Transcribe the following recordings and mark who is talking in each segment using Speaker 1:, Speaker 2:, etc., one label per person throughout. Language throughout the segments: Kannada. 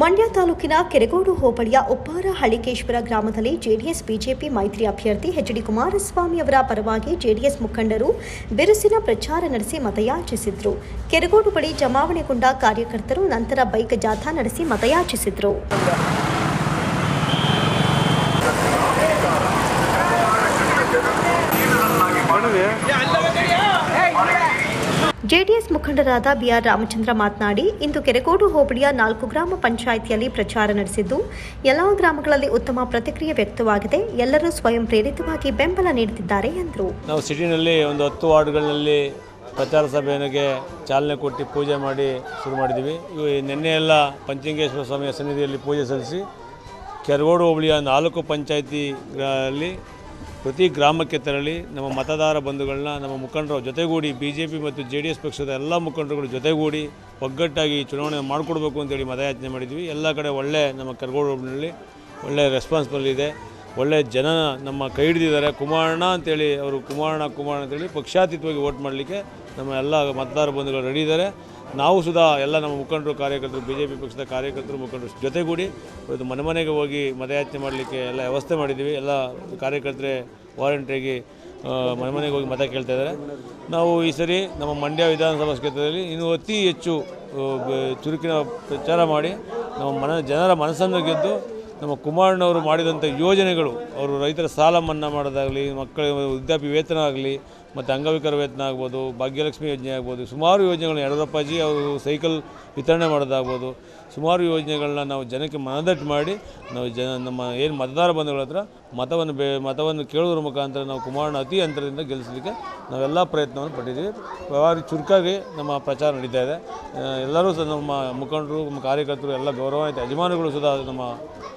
Speaker 1: ಮಂಡ್ಯ ತಾಲೂಕಿನ ಕೆರೆಗೋಡು ಹೋಬಳಿಯ ಉಪ್ಪಾರ ಹಳ್ಳಿಕೇಶ್ವರ ಗ್ರಾಮದಲ್ಲಿ ಜೆಡಿಎಸ್, ಬಿಜೆಪಿ ಮೈತ್ರಿ ಅಭ್ಯರ್ಥಿ ಎಚ್ ಡಿ ಕುಮಾರಸ್ವಾಮಿ ಅವರ ಪರವಾಗಿ ಜೆಡಿಎಸ್ ಮುಖಂಡರು ಬಿರುಸಿನ ಪ್ರಚಾರ ನಡೆಸಿ ಮತಯಾಚಿಸಿದ್ರು. ಕೆರೆಗೋಡು ಬಳಿ ಜಮಾವಣೆಗೊಂಡ ಕಾರ್ಯಕರ್ತರು ನಂತರ ಬೈಕ್ ಜಾಥಾ ನಡೆಸಿ ಮತಯಾಚಿಸಿದ್ರು. ಜೆಡಿಎಸ್ ಮುಖಂಡರಾದ ಬಿಆರ್ ರಾಮಚಂದ್ರ ಮಾತನಾಡಿ, ಇಂದು ಕೆರೆಗೋಡು ಹೋಬಳಿಯ ನಾಲ್ಕು ಗ್ರಾಮ ಪಂಚಾಯಿತಿಯಲ್ಲಿ ಪ್ರಚಾರ ನಡೆಸಿದ್ದು, ಎಲ್ಲಾ ಗ್ರಾಮಗಳಲ್ಲಿ ಉತ್ತಮ ಪ್ರತಿಕ್ರಿಯೆ ವ್ಯಕ್ತವಾಗಿದೆ. ಎಲ್ಲರೂ ಸ್ವಯಂ ಪ್ರೇರಿತವಾಗಿ ಬೆಂಬಲ ನೀಡುತ್ತಿದ್ದಾರೆ ಎಂದರು.
Speaker 2: ನಾವು ಸಿಟಿನಲ್ಲಿ ಒಂದು ಹತ್ತು ವಾರ್ಡ್ಗಳಲ್ಲಿ ಪ್ರಚಾರ ಸಭೆಗೆ ಚಾಲನೆ ಕೊಟ್ಟು ಪೂಜೆ ಮಾಡಿ ಶುರು ಮಾಡಿದ್ದೀವಿ. ನಿನ್ನೆ ಎಲ್ಲ ಪಂಚಲಿಂಗೇಶ್ವರ ಸ್ವಾಮಿಯ ಸನ್ನಿಧಿಯಲ್ಲಿ ಪೂಜೆ ಸಲ್ಲಿಸಿ ಕೆರಗೋಡು ಹೋಬಳಿಯ ನಾಲ್ಕು ಪಂಚಾಯಿತಿ ಅಲ್ಲಿ ಪ್ರತಿ ಗ್ರಾಮಕ್ಕೆ ತೆರಳಿ ನಮ್ಮ ಮತದಾರ ಬಂಧುಗಳನ್ನ, ನಮ್ಮ ಮುಖಂಡರ ಜೊತೆಗೂಡಿ ಬಿ ಜೆ ಪಿ ಮತ್ತು ಜೆ ಡಿ ಎಸ್ ಪಕ್ಷದ ಎಲ್ಲ ಮುಖಂಡರುಗಳು ಜೊತೆಗೂಡಿ ಒಗ್ಗಟ್ಟಾಗಿ ಚುನಾವಣೆ ಮಾಡಿಕೊಡ್ಬೇಕು ಅಂತೇಳಿ ಮತಯಾಚನೆ ಮಾಡಿದ್ವಿ. ಎಲ್ಲ ಕಡೆ ಒಳ್ಳೆ ನಮ್ಮ ಕರ್ಗೋಡಿನಲ್ಲಿ ಒಳ್ಳೆ ರೆಸ್ಪಾನ್ಸ್ ಇದೆ ಒಳ್ಳೆ ಜನ ನಮ್ಮ ಕೈ ಹಿಡಿದಿದ್ದಾರೆ. ಕುಮಾರಣ್ಣ ಅಂತೇಳಿ ಅವರು, ಕುಮಾರಣ್ಣ ಕುಮಾರಣ್ಣ ಅಂತೇಳಿ ಪಕ್ಷಾತೀತವಾಗಿ ವೋಟ್ ಮಾಡಲಿಕ್ಕೆ ನಮ್ಮ ಎಲ್ಲ ಮತದಾರ ಬಂಧುಗಳು ರೆಡಿ ಇದ್ದಾರೆ. ನಾವು ಸುಧಾ ಎಲ್ಲ ನಮ್ಮ ಮುಖಂಡರು, ಕಾರ್ಯಕರ್ತರು ಬಿ ಜೆ ಪಿ ಪಕ್ಷದ ಕಾರ್ಯಕರ್ತರು, ಮುಖಂಡರು ಜೊತೆಗೂಡಿ ಇವತ್ತು ಮನೆ ಮನೆಗೆ ಹೋಗಿ ಮತಯಾಚನೆ ಮಾಡಲಿಕ್ಕೆ ಎಲ್ಲ ವ್ಯವಸ್ಥೆ ಮಾಡಿದ್ದೀವಿ. ಎಲ್ಲ ಕಾರ್ಯಕರ್ತರೇ ವಾಲಂಟ್ರಿಗೆ ಮನೆ ಮನೆಗೆ ಹೋಗಿ ಮತ ಕೇಳ್ತಾ ಇದ್ದಾರೆ. ನಾವು ಈ ಸರಿ ನಮ್ಮ ಮಂಡ್ಯ ವಿಧಾನಸಭಾ ಕ್ಷೇತ್ರದಲ್ಲಿ ಇನ್ನೂ ಅತಿ ಹೆಚ್ಚು ಚುರುಕಿನ ಪ್ರಚಾರ ಮಾಡಿ ನಮ್ಮ ಮನ, ಜನರ ಮನಸ್ಸನ್ನು ಗೆದ್ದು ನಮ್ಮ ಕುಮಾರಣ್ಣವರು ಮಾಡಿದಂಥ ಯೋಜನೆಗಳು, ಅವರು ರೈತರ ಸಾಲ ಮನ್ನಾ ಮಾಡೋದಾಗಲಿ, ಮಕ್ಕಳ ವೃದ್ಧಾಪ್ಯ ವೇತನ ಆಗಲಿ, ಮತ್ತು ಅಂಗವಿಕಲ ವೇತನ ಆಗ್ಬೋದು, ಭಾಗ್ಯಲಕ್ಷ್ಮಿ ಯೋಜನೆ ಆಗ್ಬೋದು, ಸುಮಾರು ಯೋಜನೆಗಳನ್ನ ಯಡಿಯೂರಪ್ಪಾಜಿ ಅವರು ಸೈಕಲ್ ವಿತರಣೆ ಮಾಡೋದಾಗ್ಬೋದು, ಸುಮಾರು ಯೋಜನೆಗಳನ್ನ ನಾವು ಜನಕ್ಕೆ ಮನದಟ್ಟು ಮಾಡಿ, ನಾವು ಜನ ನಮ್ಮ ಏನು ಮತದಾರ ಬಂಧುಗಳ ಹತ್ರ ಮತವನ್ನು ಬೇ, ಮತವನ್ನು ಕೇಳೋದ್ರ ಮುಖಾಂತರ ನಾವು ಕುಮಾರಣ್ಣ ಅತಿ ಅಂತರದಿಂದ ಗೆಲ್ಲಿಸಲಿಕ್ಕೆ ನಾವೆಲ್ಲ ಪ್ರಯತ್ನವನ್ನು ಪಟ್ಟಿದ್ದೀವಿ. ವ್ಯವಹಾರ ಚುರುಕಾಗಿ ನಮ್ಮ ಪ್ರಚಾರ ನಡೀತಾ ಇದೆ. ಎಲ್ಲರೂ ಸಹ ನಮ್ಮ ಮುಖಂಡರು, ನಮ್ಮ ಕಾರ್ಯಕರ್ತರು, ಎಲ್ಲ ಗೌರವಾನ್ವಿತ ಯಜಮಾನಿಗಳು ಸುಧಾ ನಮ್ಮ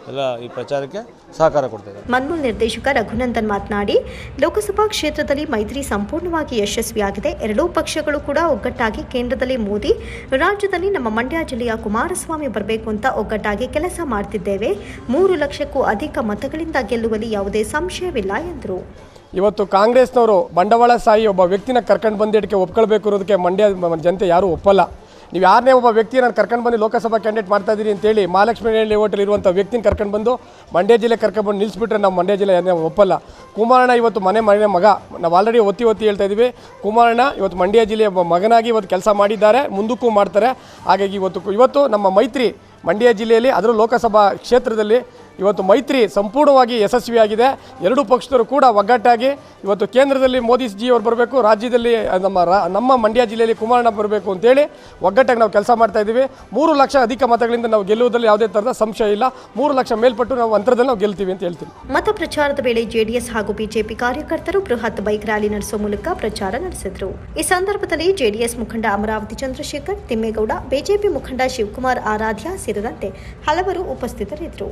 Speaker 2: ಎಲ್ಲ ಈ ಪ್ರಚಾರಕ್ಕೆ ಸಹಕಾರ ಕೊಡ್ತಾರೆ
Speaker 1: ಮನ್ಮೂಲ್ ನಿರ್ದೇಶಕ ರಘುನಂದನ್ ಮಾತನಾಡಿ ಲೋಕಸಭಾ ಕ್ಷೇತ್ರದಲ್ಲಿ ಮೈತ್ರಿ ಸಂಪೂರ್ಣವಾಗಿ ಯಶಸ್ವಿಯಾಗಿದೆ. ಎರಡೂ ಪಕ್ಷಗಳು ಕೂಡ ಒಗ್ಗಟ್ಟಾಗಿ ಕೇಂದ್ರದಲ್ಲಿ ಮೋದಿ ರಾಜ್ಯದಲ್ಲಿ ನಮ್ಮ ಮಂಡ್ಯ ಜಿಲ್ಲೆಯ ಕುಮಾರಸ್ವಾಮಿ ಬರಬೇಕು ಅಂತ ಒಗ್ಗಟ್ಟಾಗಿ ಕೆಲಸ ಮಾಡ್ತಿದ್ದೇವೆ. ಮೂರು ಲಕ್ಷಕ್ಕೂ ಅಧಿಕ ಮತಗಳಿಂದ ಗೆಲ್ಲುವಲ್ಲಿ ಯಾವುದೇ ಸಂಶಯವಿಲ್ಲ ಎಂದರು.
Speaker 3: ಇವತ್ತು ಕಾಂಗ್ರೆಸ್ನವರು ಬಂಡವಾಳಶಾಹಿ ಒಬ್ಬ ವ್ಯಕ್ತಿನ ಕರ್ಕೊಂಡು ಬಂದಿದ್ದಕ್ಕೆ ಒಪ್ಕೊಳ್ಬೇಕು ಇರೋದಕ್ಕೆ ಮಂಡ್ಯ ಜನತೆ ಯಾರೂ ಒಪ್ಪಲ್ಲ. ನೀವು ಯಾರನ್ನೇ ಒಬ್ಬ ವ್ಯಕ್ತಿ ನಾನು ಕರ್ಕೊಂಡು ಬಂದು ಲೋಕಸಭಾ ಕ್ಯಾಂಡಿಡೇಟ್ ಮಾಡ್ತಾ ಇದ್ದೀನಿ ಅಂತೇಳಿ ಮಹಾಲಕ್ಷ್ಮಿ ಲೇಔಟಲ್ಲಿ ಇರುವಂಥ ವ್ಯಕ್ತಿನ ಕರ್ಕೊಂಡು ಬಂದು ಮಂಡ್ಯ ಜಿಲ್ಲೆ ಕರ್ಕೊಂಡು ಬಂದು ನಿಲ್ಲಿಸ್ಬಿಟ್ರೆ ನಾವು ಮಂಡ್ಯ ಜಿಲ್ಲೆ ಯಾರನ್ನೇ ಒಪ್ಪಲ್ಲ. ಕುಮಾರಣ್ಣ ಇವತ್ತು ಮನೆ ಮನೆ ಮಗ. ನಾವು ಆಲ್ರೆಡಿ ಒತ್ತಿ ಒತ್ತಿ ಹೇಳ್ತಾ ಇದ್ದೀವಿ. ಕುಮಾರಣ್ಣ ಇವತ್ತು ಮಂಡ್ಯ ಜಿಲ್ಲೆಯ ಮಗನಾಗಿ ಇವತ್ತು ಕೆಲಸ ಮಾಡಿದ್ದಾರೆ, ಮುಂದಕ್ಕೂ ಮಾಡ್ತಾರೆ. ಹಾಗಾಗಿ ಇವತ್ತು ಇವತ್ತು ನಮ್ಮ ಮೈತ್ರಿ ಮಂಡ್ಯ ಜಿಲ್ಲೆಯಲ್ಲಿ ಅದರ ಲೋಕಸಭಾ ಕ್ಷೇತ್ರದಲ್ಲಿ ಇವತ್ತು ಮೈತ್ರಿ ಸಂಪೂರ್ಣವಾಗಿ ಯಶಸ್ವಿಯಾಗಿದೆ. ಎರಡೂ ಪಕ್ಷದವರು ಕೂಡ ಒಗ್ಗಟ್ಟಾಗಿ ಇವತ್ತು ಕೇಂದ್ರದಲ್ಲಿ ಮೋದಿಜಿ ಅವರು ಬರಬೇಕು, ರಾಜ್ಯದಲ್ಲಿ ನಮ್ಮ ನಮ್ಮ ಮಂಡ್ಯ ಜಿಲ್ಲೆಯಲ್ಲಿ ಕುಮಾರಣ್ಣ ಬರಬೇಕು ಅಂತೇಳಿ ಒಗ್ಗಟ್ಟಾಗಿ ನಾವು ಕೆಲಸ ಮಾಡ್ತಾ ಇದ್ದೀವಿ. ಮೂರು ಲಕ್ಷ ಅಧಿಕ ಮತಗಳಿಂದ ನಾವು ಗೆಲ್ಲುವುದರಲ್ಲಿ ಯಾವುದೇ ಥರದ ಸಂಶಯ ಇಲ್ಲ. ಮೂರು ಲಕ್ಷ ಮೇಲ್ಪಟ್ಟು ನಾವು ಅಂತರದಲ್ಲಿ ನಾವು ಗೆಲ್ತೀವಿ ಅಂತ ಹೇಳ್ತೀವಿ
Speaker 1: ಮತ ಪ್ರಚಾರದ ವೇಳೆ ಜೆಡಿಎಸ್ ಹಾಗೂ ಬಿಜೆಪಿ ಕಾರ್ಯಕರ್ತರು ಬೃಹತ್ ಬೈಕ್ ರ್ಯಾಲಿ ನಡೆಸುವ ಮೂಲಕ ಪ್ರಚಾರ ನಡೆಸಿದರು. ಈ ಸಂದರ್ಭದಲ್ಲಿ ಜೆಡಿಎಸ್ ಮುಖಂಡ ಅಮರಾವತಿ ಚಂದ್ರಶೇಖರ್, ತಿಮ್ಮೇಗೌಡ, ಬಿಜೆಪಿ ಮುಖಂಡ ಶಿವಕುಮಾರ್ ಆರಾಧ್ಯ ಸೇರಿದಂತೆ ಹಲವರು ಉಪಸ್ಥಿತರಿದ್ದರು.